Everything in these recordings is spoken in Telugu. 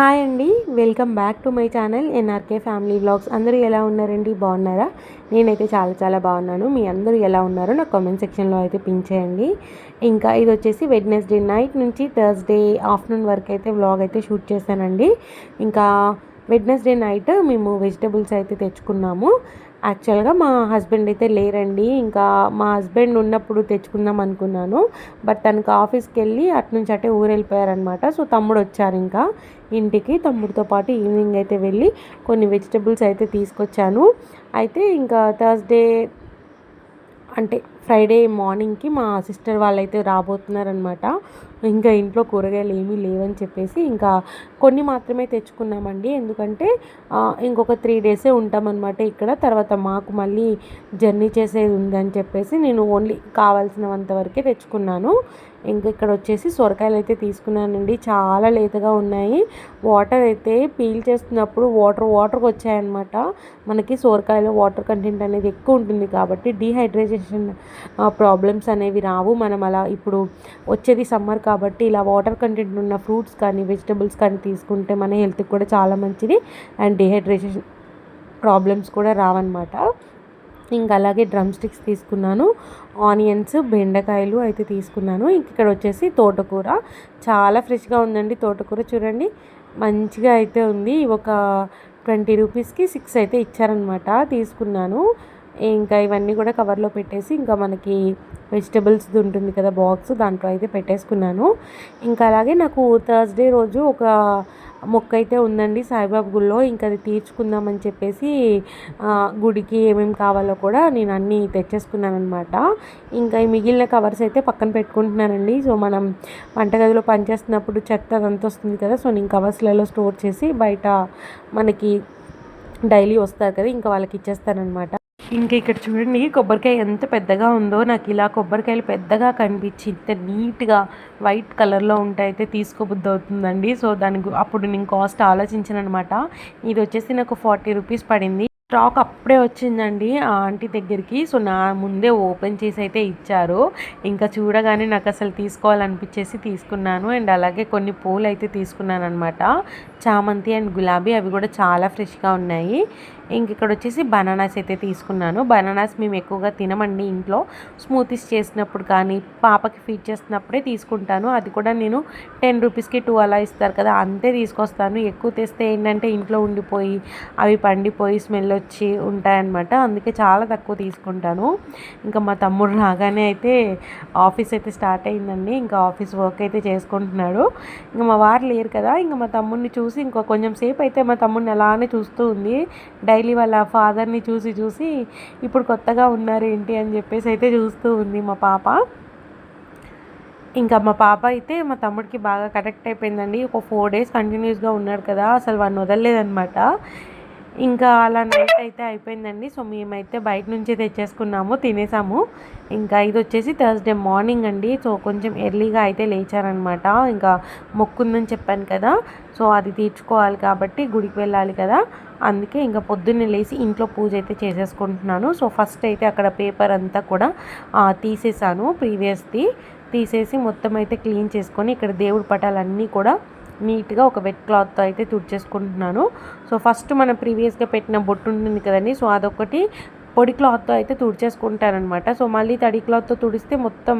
హాయ్ అండి welcome back to my channel NRK family vlogs అందరూ ఎలా ఉన్నారండి? బాగున్నారా? నేనైతే చాలా చాలా బాగున్నాను. మీ అందరూ ఎలా ఉన్నారో నాకు కామెంట్ సెక్షన్లో అయితే పిన్ చేయండి. ఇంకా ఇది వచ్చేసి వెడ్నెస్డే నైట్ నుంచి థర్స్డే ఆఫ్టర్నూన్ వరకు అయితే వ్లాగ్ అయితే షూట్ చేశానండి. ఇంకా వెడ్నెస్డే నైట్ మేము వెజిటబుల్స్ అయితే తెచ్చుకున్నాము. యాక్చువల్గా మా హస్బెండ్ అయితే లేరండి. ఇంకా మా హస్బెండ్ ఉన్నప్పుడు తెచ్చుకుందాం అనుకున్నాను. బట్ తనకు ఆఫీస్కి వెళ్ళి అటు నుంచి అటే ఊరు వెళ్ళిపోయారనమాట సో తమ్ముడు వచ్చారు ఇంకా. ఇంటికి తమ్ముడితో పాటు ఈవినింగ్ అయితే వెళ్ళి కొన్ని వెజిటబుల్స్ అయితే తీసుకొచ్చాను. అయితే ఇంకా థర్స్డే అంటే ఫ్రైడే మార్నింగ్కి మా సిస్టర్ వాళ్ళైతే రాబోతున్నారనమాట ఇంకా ఇంట్లో కూరగాయలు ఏమీ లేవని చెప్పేసి ఇంకా కొన్ని మాత్రమే తెచ్చుకున్నామండి. ఎందుకంటే ఇంకొక త్రీ డేసే ఉంటామన్నమాట ఇక్కడ. తర్వాత మాకు మళ్ళీ జర్నీ చేసేది ఉందని చెప్పేసి నేను ఓన్లీ కావాల్సినంత వరకే తెచ్చుకున్నాను. ఇంకా ఇక్కడ వచ్చేసి సొరకాయలు అయితే తీసుకున్నానండి. చాలా లేతగా ఉన్నాయి. వాటర్ అయితే పీల్ చేస్తున్నప్పుడు వాటర్ వాటర్కి వచ్చాయన్నమాట. మనకి సొరకాయలో వాటర్ కంటెంట్ అనేది ఎక్కువ ఉంటుంది కాబట్టి డీహైడ్రేషన్ ప్రాబ్లమ్స్ అనేవి రావు. మనం అలా ఇప్పుడు వచ్చేది సమ్మర్ కాబట్టి ఇలా వాటర్ కంటెంట్ ఉన్న ఫ్రూట్స్ కానీ వెజిటబుల్స్ కానీ తీసుకుంటే మన హెల్త్కి కూడా చాలా మంచిది. అండ్ డిహైడ్రేషన్ ప్రాబ్లమ్స్ కూడా రావన్నమాట. ఇంకా అలాగే డ్రమ్ స్టిక్స్ తీసుకున్నాను. ఆనియన్స్ బెండకాయలు అయితే తీసుకున్నాను. ఇక్కడ వచ్చేసి తోటకూర. చాలా ఫ్రెష్గా ఉందండి తోటకూర చూడండి. మంచిగా అయితే ఉంది. ఒక ట్వంటీ రూపీస్కి సిక్స్ అయితే ఇచ్చారనమాట తీసుకున్నాను. ఇంకా ఇవన్నీ కూడా కవర్లో పెట్టేసి ఇంకా మనకి వెజిటబుల్స్ ఉంటుంది కదా బాక్స్ దాంట్లో అయితే పెట్టేసుకున్నాను. ఇంకా అలాగే నాకు థర్స్డే రోజు ఒక మొక్క అయితే ఉందండి సాయిబాబు గుళ్ళో. ఇంకా అది తీర్చుకుందామని చెప్పేసి గుడికి ఏమేమి కావాలో కూడా నేను అన్నీ తెచ్చేసుకున్నాను అనమాట ఇంకా ఈ మిగిలిన కవర్స్ అయితే పక్కన పెట్టుకుంటున్నానండి. సో మనం వంటగదిలో పనిచేస్తున్నప్పుడు చెత్త అదంతా వస్తుంది కదా సో నేను కవర్స్లలో స్టోర్ చేసి బయట మనకి డైలీ వస్తారు కదా ఇంకా వాళ్ళకి ఇచ్చేస్తానమాట ఇంక ఇక్కడ చూడండి కొబ్బరికాయ ఎంత పెద్దగా ఉందో నాకు ఇలా కొబ్బరికాయలు పెద్దగా కనిపించి ఇంత నీట్గా వైట్ కలర్లో ఉంటే అయితే తీసుకోబుద్ధి అవుతుందండి. సో దానికి అప్పుడు నేను కాస్ట్ ఆలోచించాను అనమాట ఇది వచ్చేసి నాకు ఫార్టీ రూపీస్ పడింది. స్టాక్ అప్పుడే వచ్చిందండి ఆ ఆంటీ దగ్గరికి. సో నా ముందే ఓపెన్ చేసి అయితే ఇచ్చారు. ఇంకా చూడగానే నాకు అసలు తీసుకోవాలనిపించేసి తీసుకున్నాను. అండ్ అలాగే కొన్ని పూలు అయితే తీసుకున్నాను అనమాట చామంతి అండ్ గులాబీ అవి కూడా చాలా ఫ్రెష్గా ఉన్నాయి. ఇంక ఇక్కడ వచ్చేసి బనానాస్ అయితే తీసుకున్నాను. బనానాస్ మేము ఎక్కువగా తినమండి ఇంట్లో. స్మూతీస్ చేసినప్పుడు కానీ పాపకి ఫీడ్ చేసినప్పుడే తీసుకుంటాను. అది కూడా నేను టెన్ రూపీస్కి టూ అలా ఇస్తారు కదా అంతే తీసుకొస్తాను. ఎక్కువ తెస్తే ఏంటంటే ఇంట్లో ఉండిపోయి అవి పండిపోయి స్మెల్ వచ్చి ఉంటాయన్నమాట. అందుకే చాలా తక్కువ తీసుకుంటాను. ఇంకా మా తమ్ముడు రాగానే అయితే ఆఫీస్ అయితే స్టార్ట్ అయిందండి. ఇంకా ఆఫీస్ వర్క్ అయితే చేసుకుంటున్నాడు. ఇంకా మా వారు లేరు కదా ఇంకా మా తమ్ముడిని చూసి ఇంకో కొంచెం సేపు అయితే మా తమ్ముడిని అలానే చూస్తూ ఉంది. డైలీ వాళ్ళ ఫాదర్ని చూసి చూసి ఇప్పుడు కొత్తగా ఉన్నారు ఏంటి అని చెప్పేసి అయితే చూస్తూ ఉంది మా పాప. ఇంకా మా పాప అయితే మా తమ్ముడికి బాగా కనెక్ట్ అయిపోయిందండి. ఒక ఫోర్ డేస్ కంటిన్యూస్గా ఉన్నాడు కదా అసలు వాడిని వదలలేదనమాట ఇంకా అలా నైట్ అయితే అయిపోయిందండి. సో మేమైతే బయట నుంచి తెచ్చేసుకున్నాము తినేసాము. ఇంకా ఇది వచ్చేసి థర్స్డే మార్నింగ్ అండి. సో కొంచెం ఎర్లీగా అయితే లేచారనమాట. ఇంకా మొక్కుందని చెప్పాను కదా. సో అది తీర్చుకోవాలి కాబట్టి గుడికి వెళ్ళాలి కదా. అందుకే ఇంకా పొద్దున్నే లేచి ఇంట్లో పూజ అయితే చేసేసుకుంటున్నాను. సో ఫస్ట్ అయితే అక్కడ పేపర్ అంతా కూడా తీసేసాను ప్రీవియస్ది తీసేసి మొత్తం అయితే క్లీన్ చేసుకొని ఇక్కడ దేవుడి పటాలన్నీ కూడా నీట్గా ఒక వెట్ క్లాత్తో అయితే తుడిచేసుకుంటున్నాను. సో ఫస్ట్ మనం ప్రీవియస్గా పెట్టిన బొట్టు ఉంటుంది కదండి సో అదొకటి పొడి క్లాత్తో అయితే తుడిచేసుకుంటానమాట సో మళ్ళీ తడి క్లాత్తో తుడిస్తే మొత్తం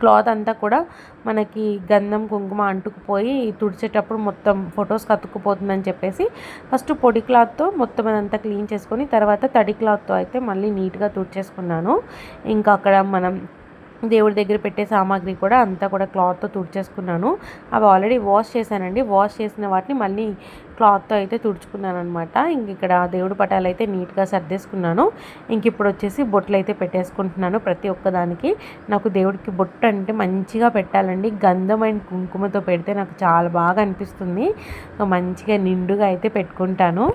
క్లాత్ అంతా కూడా మనకి గంధం కుంకుమ అంటుకుపోయి తుడిచేటప్పుడు మొత్తం ఫొటోస్ కతుక్కుపోతుందని చెప్పేసి ఫస్ట్ పొడి క్లాత్తో మొత్తం అదంతా క్లీన్ చేసుకొని తర్వాత తడి క్లాత్తో అయితే మళ్ళీ నీట్గా తుడిచేసుకున్నాను. ఇంకా అక్కడ మనం దేవుడి దగ్గర పెట్టే సామాగ్రి కూడా అంతా కూడా క్లాత్తో తుడిచేసుకున్నాను. అవి ఆల్రెడీ వాష్ చేశానండి. వాష్ చేసిన వాటిని మళ్ళీ క్లాత్తో అయితే తుడుచుకున్నాను అనమాట ఇంక ఇక్కడ దేవుడి పటాలు అయితే నీట్గా సర్దేసుకున్నాను. ఇంక ఇప్పుడు వచ్చేసి బొట్లు అయితే పెట్టేసుకుంటున్నాను ప్రతి ఒక్కదానికి నాకు దేవుడికి బొట్టు అంటే మంచిగా పెట్టాలండి. గంధమైన కుంకుమతో పెడితే నాకు చాలా బాగా అనిపిస్తుంది. మంచిగా నిండుగా అయితే పెట్టుకుంటాను.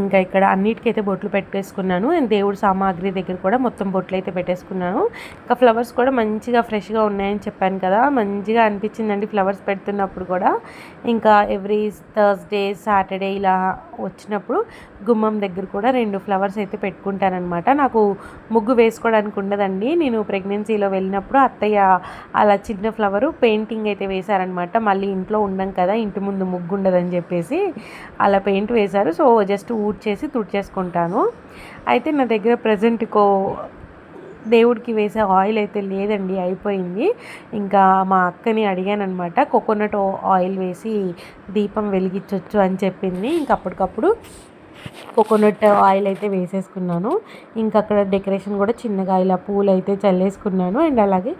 ఇంకా ఇక్కడ అన్నిటికైతే బొట్లు పెట్టేసుకున్నాను. అండ్ దేవుడు సామాగ్రి దగ్గర కూడా మొత్తం బొట్లు అయితే పెట్టేసుకున్నాను. ఇంకా ఫ్లవర్స్ కూడా మంచిగా ఫ్రెష్గా ఉన్నాయని చెప్పాను కదా. మంచిగా అనిపించిందండి ఫ్లవర్స్ పెడుతున్నప్పుడు కూడా. ఇంకా ఎవ్రీ థర్స్డే సాటర్డే ఇలా వచ్చినప్పుడు గుమ్మం దగ్గర కూడా రెండు ఫ్లవర్స్ అయితే పెట్టుకుంటానమాట నాకు ముగ్గు వేసుకోవడానికి ఉండదండి. నేను ప్రెగ్నెన్సీలో వెళ్ళినప్పుడు అత్తయ్య అలా చిన్న ఫ్లవరు పెయింటింగ్ అయితే వేశారనమాట మళ్ళీ ఇంట్లో ఉండం కదా ఇంటి ముందు ముగ్గు ఉండదని చెప్పేసి అలా పెయింట్ వేశారు. సో జస్ట్ ఊడ్చేసి తుడిచేసుకుంటాను. అయితే నా దగ్గర ప్రజెంట్కో దేవుడికి వేసే ఆయిల్ అయితే లేదండి అయిపోయింది. ఇంకా మా అక్కని అడిగానమాట కోకోనట్ ఆయిల్ వేసి దీపం వెలిగించవచ్చు అని చెప్పింది. ఇంక అప్పటికప్పుడు కోకోనట్ ఆయిల్ అయితే వేసేసుకున్నాను. ఇంకా అక్కడ డెకరేషన్ కూడా చిన్నగా ఇలా పూలు అయితే చల్లేసుకున్నాను. అండ్ అలాగే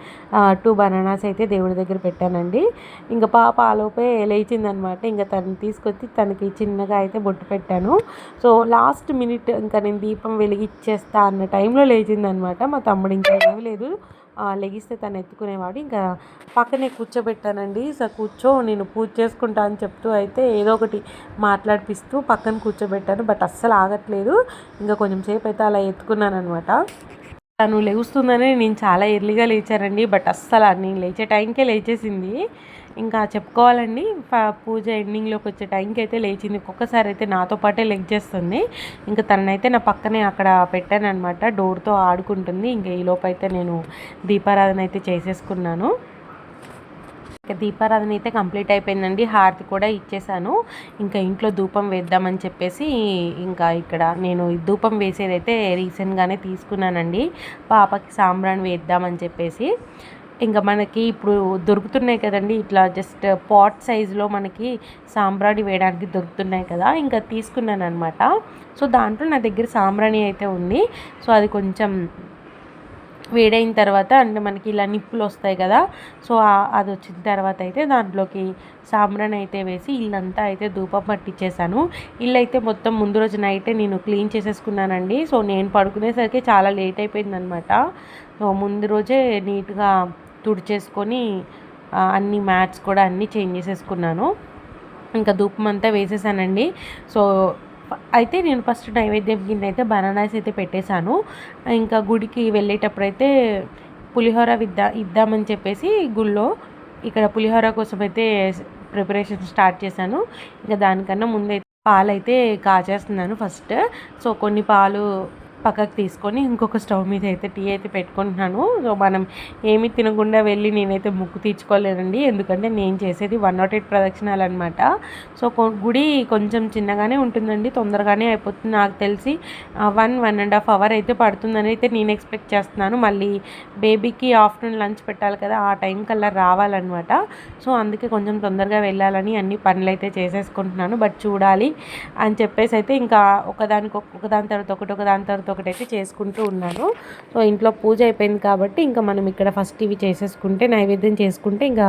టూ బనానాస్ అయితే దేవుడి దగ్గర పెట్టానండి. ఇంకా పాప ఆలోపే లేచిందనమాట. ఇంకా తను తీసుకొచ్చి తనకి చిన్నగా అయితే బొట్టు పెట్టాను. సో లాస్ట్ మినిట్ ఇంకా నేను దీపం వెలిగిచ్చేస్తా అన్న టైంలో లేచిందనమాట. మా తమ్ముడు ఇంకా ఏమీ లేదు. లెగిస్తే తను ఎత్తుకునేవాడు. ఇంకా పక్కనే కూర్చోబెట్టానండి. సో కూర్చో నేను పూజ చేసుకుంటా అని చెప్తూ అయితే ఏదో ఒకటి మాట్లాడిపిస్తూ పక్కన కూర్చోబెట్టాను. బట్ అస్సలు ఆగట్లేదు. ఇంకా కొంచెం సేపు అయితే అలా ఎత్తుకున్నాను అనమాట తను లెగుస్తుందని నేను చాలా ఎర్లీగా లేచానండి. బట్ అస్సలు నేను లేచే టైంకే లేచేసింది. ఇంకా చెప్పుకోవాలండి. పూజ ఎండింగ్లోకి వచ్చే టైంకి అయితే లేచింది. ఒక్కొక్కసారి అయితే నాతో పాటే లెగ్ చేస్తుంది. ఇంకా తననైతే నా పక్కనే అక్కడ పెట్టాను అనమాట డోర్తో ఆడుకుంటుంది. ఇంకా ఈలోపు అయితే నేను దీపారాధన అయితే చేసేసుకున్నాను. ఇంకా దీపారాధన అయితే కంప్లీట్ అయిపోయిందండి. హారతి కూడా ఇచ్చేసాను. ఇంకా ఇంట్లో ధూపం వేద్దామని చెప్పేసి ఇంకా ఇక్కడ నేను ధూపం వేసేదైతే రీసెంట్గానే తీసుకున్నానండి. పాపకి సాంబ్రాణి వేద్దామని చెప్పేసి. ఇంకా మనకి ఇప్పుడు దొరుకుతున్నాయి కదండి. ఇట్లా జస్ట్ పాట్ సైజులో మనకి సాంబ్రాణి వేయడానికి దొరుకుతున్నాయి కదా. ఇంకా తీసుకున్నాను అనమాట సో దాంట్లో నా దగ్గర సాంబ్రాణి అయితే ఉంది. సో అది కొంచెం వేడైన తర్వాత అంటే మనకి ఇలా నిప్పులు వస్తాయి కదా. సో అది వచ్చిన తర్వాత అయితే దాంట్లోకి సాంబ్రాన్ అయితే వేసి ఇల్లంతా అయితే ధూపం పట్టించేసాను ఇల్లు అయితే మొత్తం ముందు రోజు నైటే నేను క్లీన్ చేసేసుకున్నానండి. సో నేను పడుకునేసరికి చాలా లేట్ అయిపోయిందనమాట సో ముందు రోజే నీట్గా తుడిచేసుకొని అన్ని మ్యాట్స్ కూడా అన్నీ చేంజ్ చేసేసుకున్నాను. ఇంకా ధూపం అంతా వేసేసానండి. సో అయితే నేను ఫస్ట్ నైవేద్యం కింద అయితే బనానాస్ అయితే పెట్టేశాను. ఇంకా గుడికి వెళ్ళేటప్పుడు అయితే పులిహోర విద్దా ఇద్దామని చెప్పేసి గుళ్ళో ఇక్కడ పులిహోర కోసం అయితే ప్రిపరేషన్ స్టార్ట్ చేశాను. ఇంకా దానికన్నా ముందైతే పాలు అయితే కాచేస్తున్నాను ఫస్ట్. సో కొన్ని పాలు పక్కకు తీసుకొని ఇంకొక స్టవ్ మీద అయితే టీ అయితే పెట్టుకుంటున్నాను. సో మనం ఏమి తినకుండా వెళ్ళి నేనైతే ముక్కు తీర్చుకోలేనండి. ఎందుకంటే నేను చేసేది వన్ నాట్ ఎయిట్ ప్రదక్షిణాలు అనమాట సో గుడి కొంచెం చిన్నగానే ఉంటుందండి. తొందరగానే అయిపోతుంది. నాకు తెలిసి one one and half hour అయితే పడుతుందని అయితే నేను ఎక్స్పెక్ట్ చేస్తున్నాను. మళ్ళీ బేబీకి ఆఫ్టర్నూన్ లంచ్ పెట్టాలి కదా ఆ టైం కల్లా రావాలన్నమాట. సో అందుకే కొంచెం తొందరగా వెళ్ళాలని అన్ని పనులు అయితే చేసేసుకుంటున్నాను. బట్ చూడాలి అని చెప్పేసి అయితే ఇంకా ఒకదానికి ఒకదాని తర్వాత ఒకటి ఒకదాని తర్వాత ఒకటైతే చేసుకుంటూ ఉన్నాను. సో ఇంట్లో పూజ అయిపోయింది కాబట్టి ఇంకా మనం ఇక్కడ ఫస్ట్ ఇవి చేసేసుకుంటే నైవేద్యం చేసుకుంటే ఇంకా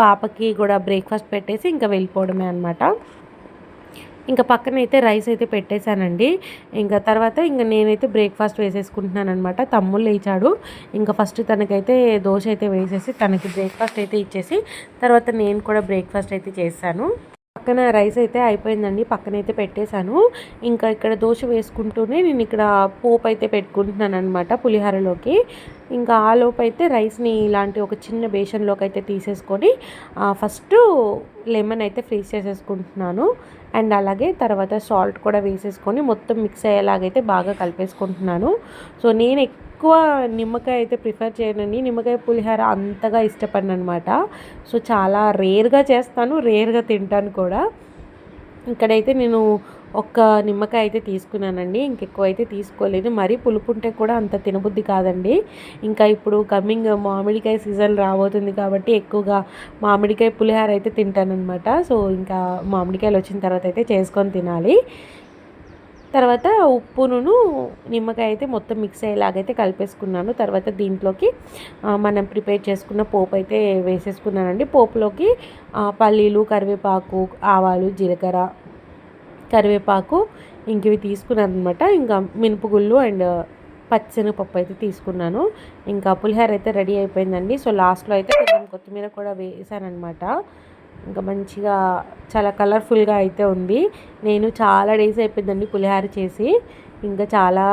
పాపకి కూడా బ్రేక్ఫాస్ట్ పెట్టేసి ఇంకా వెళ్ళిపోవడమే అనమాట ఇంకా పక్కన అయితే రైస్ అయితే పెట్టేశానండి. ఇంకా తర్వాత ఇంకా నేనైతే బ్రేక్ఫాస్ట్ వేసేసుకుంటున్నాను అనమాట తమ్ముళ్ళు లేచాడు. ఇంకా ఫస్ట్ తనకైతే దోశ అయితే వేసేసి తనకి బ్రేక్ఫాస్ట్ అయితే ఇచ్చేసి తర్వాత నేను కూడా బ్రేక్ఫాస్ట్ అయితే చేశాను. పక్కన రైస్ అయితే అయిపోయిందండి పక్కన అయితే పెట్టేశాను. ఇంకా ఇక్కడ దోశ వేసుకుంటూనే నేను ఇక్కడ పోపు అయితే పెట్టుకుంటున్నాను అనమాట పులిహోరలోకి. ఇంకా ఆ లోపు అయితే రైస్ని ఇలాంటి ఒక చిన్న బేషన్లోకి అయితే తీసేసుకొని ఫస్ట్ లెమన్ అయితే ఫ్రీజ్ చేసేసుకుంటున్నాను. అండ్ అలాగే తర్వాత సాల్ట్ కూడా వేసేసుకొని మొత్తం మిక్స్ అయ్యేలాగైతే బాగా కలిపేసుకుంటున్నాను. సో నేను ఎక్కువ నిమ్మకాయ అయితే ప్రిఫర్ చేయనండి. నిమ్మకాయ పులిహోర అంతగా ఇష్టపడిన అనమాట సో చాలా రేర్గా చేస్తాను రేర్గా తింటాను కూడా. ఇక్కడైతే నేను ఒక్క నిమ్మకాయ అయితే తీసుకున్నానండి. ఇంకెక్కువ అయితే తీసుకోలేదు. మరీ పులుపు ఉంటే కూడా అంత తినబుద్ధి కాదండి. ఇంకా ఇప్పుడు కమింగ్ మామిడికాయ సీజన్ రాబోతుంది కాబట్టి ఎక్కువగా మామిడికాయ పులిహార అయితే తింటానమాట సో ఇంకా మామిడికాయలు వచ్చిన తర్వాత అయితే చేసుకొని తినాలి. తర్వాత ఉప్పును నిమ్మకాయ అయితే మొత్తం మిక్స్ అయ్యేలాగైతే కలిపేసుకున్నాను. తర్వాత దీంట్లోకి మనం ప్రిపేర్ చేసుకున్న పోపు అయితే వేసేసుకున్నానండి. పోపులోకి పల్లీలు కరివేపాకు ఆవాలు జీలకర్ర కరివేపాకు ఇంక ఇవి తీసుకున్నాను అనమాట ఇంకా మినుపుగుళ్ళు అండ్ పచ్చనిపప్పు అయితే తీసుకున్నాను. ఇంకా పులిహోర అయితే రెడీ అయిపోయిందండి. సో లాస్ట్లో అయితే కొంచెం కొత్తిమీర కూడా వేసానమాట ఇంకా మంచిగా చాలా కలర్ఫుల్గా అయితే ఉంది. నేను చాలా డేస్ అయిపోయిందండి పులిహార చేసి. ఇంకా చాలా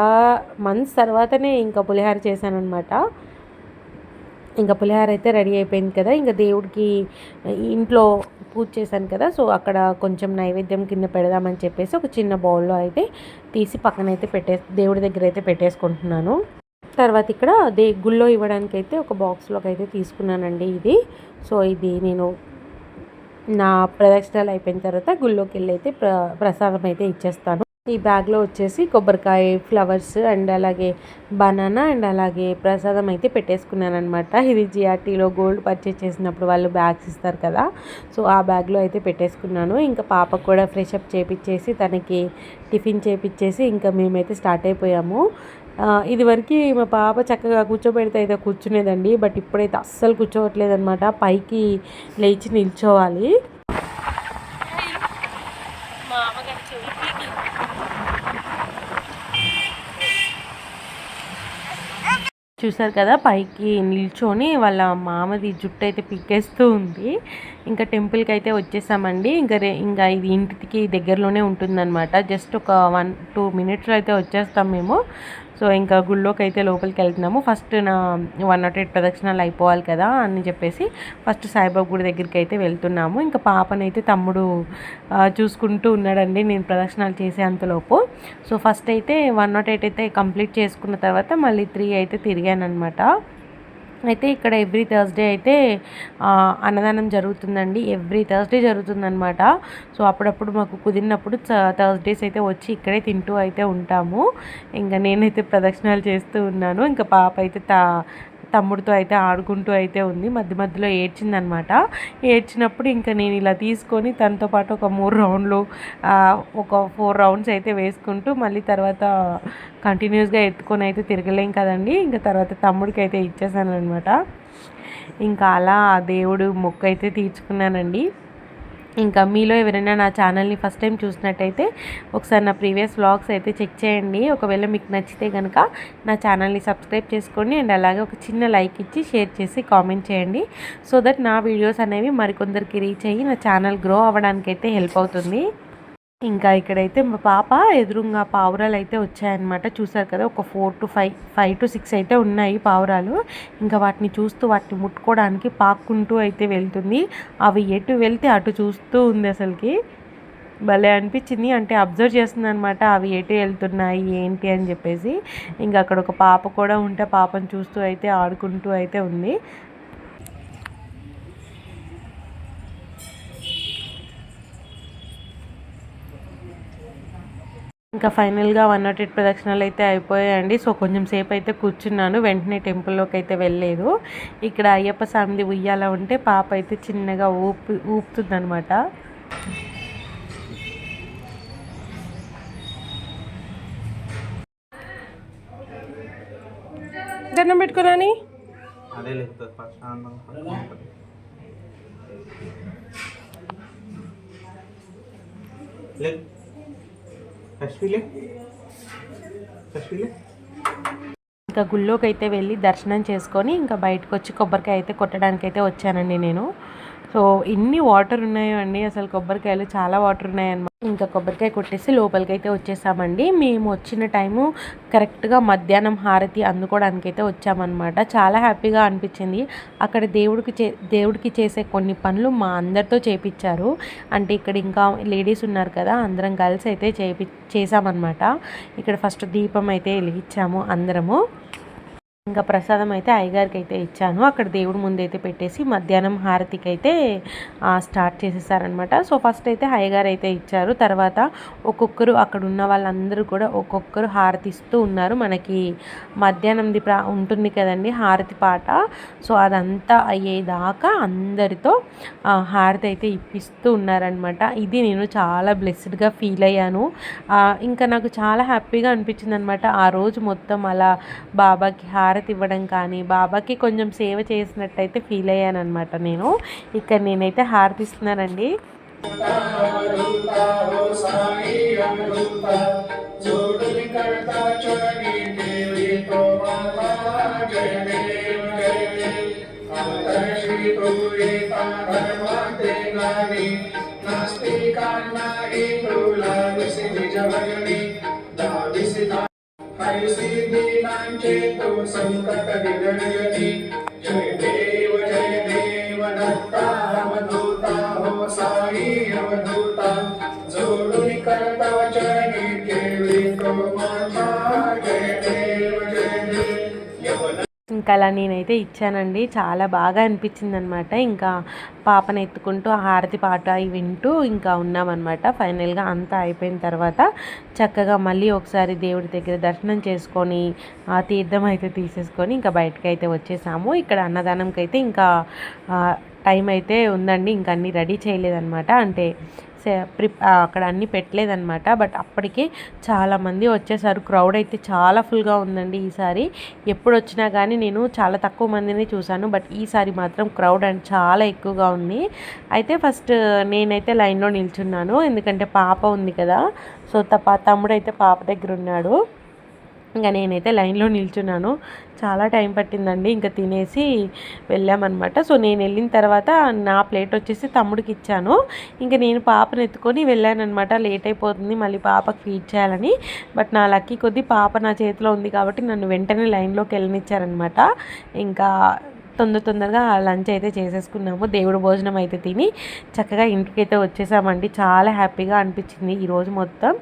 మంత్స్ తర్వాతనే ఇంకా పులిహార చేశానమాట ఇంకా పులిహార అయితే రెడీ అయిపోయింది కదా. ఇంకా దేవుడికి ఇంట్లో పూజ చేశాను కదా. సో అక్కడ కొంచెం నైవేద్యం కింద పెడదామని చెప్పేసి ఒక చిన్న బౌల్లో అయితే తీసి పక్కన అయితే పెట్టే దేవుడి దగ్గర అయితే పెట్టేసుకుంటున్నాను. తర్వాత ఇక్కడ దే గుళ్ళో ఇవ్వడానికి అయితే ఒక బాక్స్లోకి అయితే తీసుకున్నానండి ఇది. సో ఇది నేను నా ప్రదక్షిణాలు అయిపోయిన తర్వాత గుళ్ళోకి వెళ్ళి అయితే ప్ర ప్రసాదం అయితే ఇచ్చేస్తాను. ఈ బ్యాగ్లో వచ్చేసి కొబ్బరికాయ ఫ్లవర్స్ అండ్ అలాగే బనానా అండ్ అలాగే ప్రసాదం అయితే పెట్టేసుకున్నాను అనమాట ఇది జిఆర్టీలో గోల్డ్ పర్చేస్ చేసినప్పుడు వాళ్ళు బ్యాగ్స్ ఇస్తారు కదా సో ఆ బ్యాగ్లో అయితే పెట్టేసుకున్నాను. ఇంకా పాపకు కూడా ఫ్రెష్ అప్ చేపించేసి తనకి టిఫిన్ చేపించేసి ఇంకా మేమైతే స్టార్ట్ అయిపోయాము. ఇదివరకు మా పాప చక్కగా కూర్చోబెడితే అయితే కూర్చునేదండి బట్ ఇప్పుడైతే అస్సలు కూర్చోవట్లేదు అనమాట పైకి లేచి నిల్చోవాలి. చూసారు కదా పైకి నిల్చొని వాళ్ళ మామది జుట్టు అయితే పిక్కేస్తూ ఉంది. ఇంకా టెంపుల్కి అయితే వచ్చేసామండి. ఇంకా రే ఇంకా ఇది ఇంటికి దగ్గరలోనే ఉంటుందన్నమాట. జస్ట్ ఒక వన్ టూ మినిట్స్లో అయితే వచ్చేస్తాం మేము. సో ఇంకా గుళ్ళోకి అయితే లోపలికి వెళ్తున్నాము ఫస్ట్ నా వన్ నాట్ ఎయిట్ ప్రదక్షిణాలు అయిపోవాలి కదా అని చెప్పేసి ఫస్ట్ సాయిబాబు గుడి దగ్గరికి అయితే వెళ్తున్నాము. ఇంకా పాపనైతే తమ్ముడు చూసుకుంటూ ఉన్నాడండి నేను ప్రదక్షిణాలు చేసే అంతలోపు. సో ఫస్ట్ అయితే వన్ నాట్ ఎయిట్ అయితే కంప్లీట్ చేసుకున్న తర్వాత మళ్ళీ త్రీ అయితే తిరిగాను అనమాట అయితే ఇక్కడ ఎవ్రీ థర్స్డే అయితే అన్నదానం జరుగుతుందండి. ఎవ్రీ థర్స్డే జరుగుతుందనమాట సో అప్పుడప్పుడు మాకు కుదిరినప్పుడు థర్స్డేస్ అయితే వచ్చి ఇక్కడే తింటూ అయితే ఉంటాము. ఇంకా నేనైతే ప్రదక్షిణాలు చేస్తూ ఉన్నాను. ఇంకా పాప అయితే తా తమ్ముడితో అయితే ఆడుకుంటూ అయితే ఉంది. మధ్య మధ్యలో ఏడ్చిందనమాట. ఏడ్చినప్పుడు ఇంకా నేను ఇలా తీసుకొని తనతో పాటు ఒక మూడు రౌండ్లు ఒక ఫోర్ రౌండ్స్ అయితే వేసుకుంటూ మళ్ళీ తర్వాత కంటిన్యూస్గా ఎత్తుకొని అయితే తిరగలేం కదండి. ఇంకా తర్వాత తమ్ముడికి అయితే ఇచ్చేసాను అనమాట ఇంకా అలా దేవుడు మొక్క అయితే తీర్చుకున్నానండి. ఇంకా మీలో ఎవరైనా నా ఛానల్ని ఫస్ట్ టైం చూసినట్టయితే ఒకసారి నా ప్రీవియస్ వ్లాగ్స్ అయితే చెక్ చేయండి. ఒకవేళ మీకు నచ్చితే కనుక నా ఛానల్ని సబ్స్క్రైబ్ చేసుకోండి. అండ్ అలాగే ఒక చిన్న లైక్ ఇచ్చి షేర్ చేసి కామెంట్ చేయండి. సో దట్ నా వీడియోస్ అనేవి మరికొందరికి రీచ్ అయ్యి నా ఛానల్ గ్రో అవ్వడానికైతే హెల్ప్ అవుతుంది. ఇంకా ఇక్కడైతే మా పాప ఎదురుగా పావురాలు అయితే వచ్చాయన్నమాట. చూసారు కదా ఒక four two five five two six అయితే ఉన్నాయి పావురాలు. ఇంకా వాటిని చూస్తూ వాటిని ముట్టుకోవడానికి పాక్కుంటూ అయితే వెళ్తుంది. అవి ఎటు వెళ్తే అటు చూస్తూ ఉంది అసలుకి. భలే అనిపించింది. అంటే అబ్జర్వ్ చేస్తుంది అనమాట అవి ఎటు వెళ్తున్నాయి ఏంటి అని చెప్పేసి. ఇంకా అక్కడ ఒక పాప కూడా ఉంటే పాపను చూస్తూ అయితే ఆడుకుంటూ అయితే ఉంది. ఇంకా ఫైనల్గా వన్ నాట్ ఎయిట్ ప్రదక్షిణాలు అయితే అయిపోయాయండి. సో కొంచెం సేపు అయితే కూర్చున్నాను. వెంటనే టెంపుల్లోకి అయితే వెళ్ళలేదు. ఇక్కడ అయ్యప్ప స్వామిది ఉయ్యాల ఉంటే పాప అయితే చిన్నగా ఊపి ఊపుతుంది అనమాట దండం పెట్టుకున్నాని లేదు ఇంకా గుళ్ళోకి అయితే వెళ్ళి దర్శనం చేసుకొని ఇంకా బయటకు వచ్చి కొబ్బరికాయ అయితే కొట్టడానికి అయితే వచ్చానండి నేను. సో ఇన్ని వాటర్ ఉన్నాయో అండి. అసలు కొబ్బరికాయలు చాలా వాటర్ ఉన్నాయన్నమాట. ఇంకా కొబ్బరికాయ కొట్టేసి లోపలికి అయితే వచ్చేసామండి. మేము వచ్చిన టైము కరెక్ట్గా మధ్యాహ్నం హారతి అందుకోవడానికి అయితే వచ్చామన్నమాట. చాలా హ్యాపీగా అనిపించింది. అక్కడ దేవుడికి చే దేవుడికి చేసే కొన్ని పనులు మా అందరితో చేపించారు అంటే ఇక్కడ ఇంకా లేడీస్ ఉన్నారు కదా అందరం కలిసి అయితే చేపి చేసామన్నమాట ఇక్కడ ఫస్ట్ దీపం అయితే వెలిగించాము అందరము. ఇంకా ప్రసాదం అయితే అయ్యగారికి అయితే ఇచ్చాను. అక్కడ దేవుడి ముందు అయితే పెట్టేసి మధ్యాహ్నం హారతికి అయితే స్టార్ట్ చేసేసారనమాట సో ఫస్ట్ అయితే అయ్యగారు అయితే ఇచ్చారు. తర్వాత ఒక్కొక్కరు అక్కడ ఉన్న వాళ్ళందరూ కూడా ఒక్కొక్కరు హారతి ఇస్తూ ఉన్నారు. మనకి మధ్యాహ్నంది ప్రా ఉంటుంది కదండి హారతి పాట. సో అదంతా అయ్యేదాకా అందరితో హారతి అయితే ఇప్పిస్తూ ఉన్నారనమాట ఇది నేను చాలా బ్లెస్డ్గా ఫీల్ అయ్యాను. ఇంకా నాకు చాలా హ్యాపీగా అనిపించింది అనమాట ఆ రోజు మొత్తం అలా బాబాకి హారతి హారతి ఇవ్వడం కానీ బాబాకి కొంచెం సేవ చేసినట్టయితే ఫీల్ అయ్యాను అనమాట నేను. ఇక్కడ నేనైతే హారతి ఇస్తున్నానండి నాస్తి కాన్నా ఈ నిజవగణి हरिसी दीनांचे तो संकट निगडयती जय देव ఇంకా అలా నేనైతే ఇచ్చానండి. చాలా బాగా అనిపించింది అనమాట ఇంకా పాపను ఎత్తుకుంటూ హారతి పాట అవి వింటూ ఇంకా ఉన్నామన్నమాట. ఫైనల్గా అంతా అయిపోయిన తర్వాత చక్కగా మళ్ళీ ఒకసారి దేవుడి దగ్గర దర్శనం చేసుకొని ఆ తీర్థం అయితే తీసేసుకొని ఇంకా బయటకు అయితే వచ్చేసాము. ఇక్కడ అన్నదానంకి అయితే ఇంకా టైం అయితే ఉందండి ఇంకా అన్నీ రెడీ చేయలేదన్నమాట. అంటే సే- ప్రిప్ అక్కడ అన్నీ పెట్టలేదన్నమాట. బట్ అప్పటికే చాలామంది వచ్చేసారు. క్రౌడ్ అయితే చాలా ఫుల్గా ఉందండి ఈసారి. ఎప్పుడు వచ్చినా కానీ నేను చాలా తక్కువ మందిని చూశాను బట్ ఈసారి మాత్రం క్రౌడ్ అండ్ చాలా ఎక్కువగా ఉంది. అయితే ఫస్ట్ నేనైతే లైన్లో నిల్చున్నాను. ఎందుకంటే పాప ఉంది కదా. సో తప్ప తమ్ముడు అయితే పాప దగ్గర ఉన్నాడు ఇంకా నేనైతే లైన్లో నిల్చున్నాను. చాలా టైం పట్టిందండి. ఇంకా తినేసి వెళ్ళామన్నమాట. సో నేను వెళ్ళిన తర్వాత నా ప్లేట్ వచ్చేసి తమ్ముడికి ఇచ్చాను. ఇంకా నేను పాపను ఎత్తుకొని వెళ్ళానమాట లేట్ అయిపోతుంది. మళ్ళీ పాపకి ఫీడ్ చేయాలని. బట్ నా లక్కీ కొద్దీ పాప నా చేతిలో ఉంది కాబట్టి నన్ను వెంటనే లైన్లోకి వెళ్ళనిచ్చారనమాట ఇంకా తొందర తొందరగా లంచ్ అయితే చేసేసుకున్నాము. దేవుడు భోజనం అయితే తిని చక్కగా ఇంటికైతే వచ్చేసామండి. చాలా హ్యాపీగా అనిపించింది ఈరోజు మొత్తం.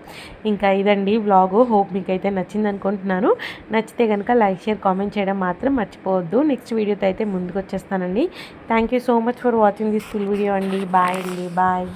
ఇంకా ఇదండి వ్లాగు హోప్ మీకు అయితే నచ్చింది అనుకుంటున్నాను. నచ్చితే కనుక లైక్ షేర్ కామెంట్ చేయడం మాత్రం మర్చిపోవద్దు. నెక్స్ట్ వీడియోతో అయితే ముందుకు వచ్చేస్తానండి. Thank you so much for watching this full video అండి. బాయ్ అండి. బాయ్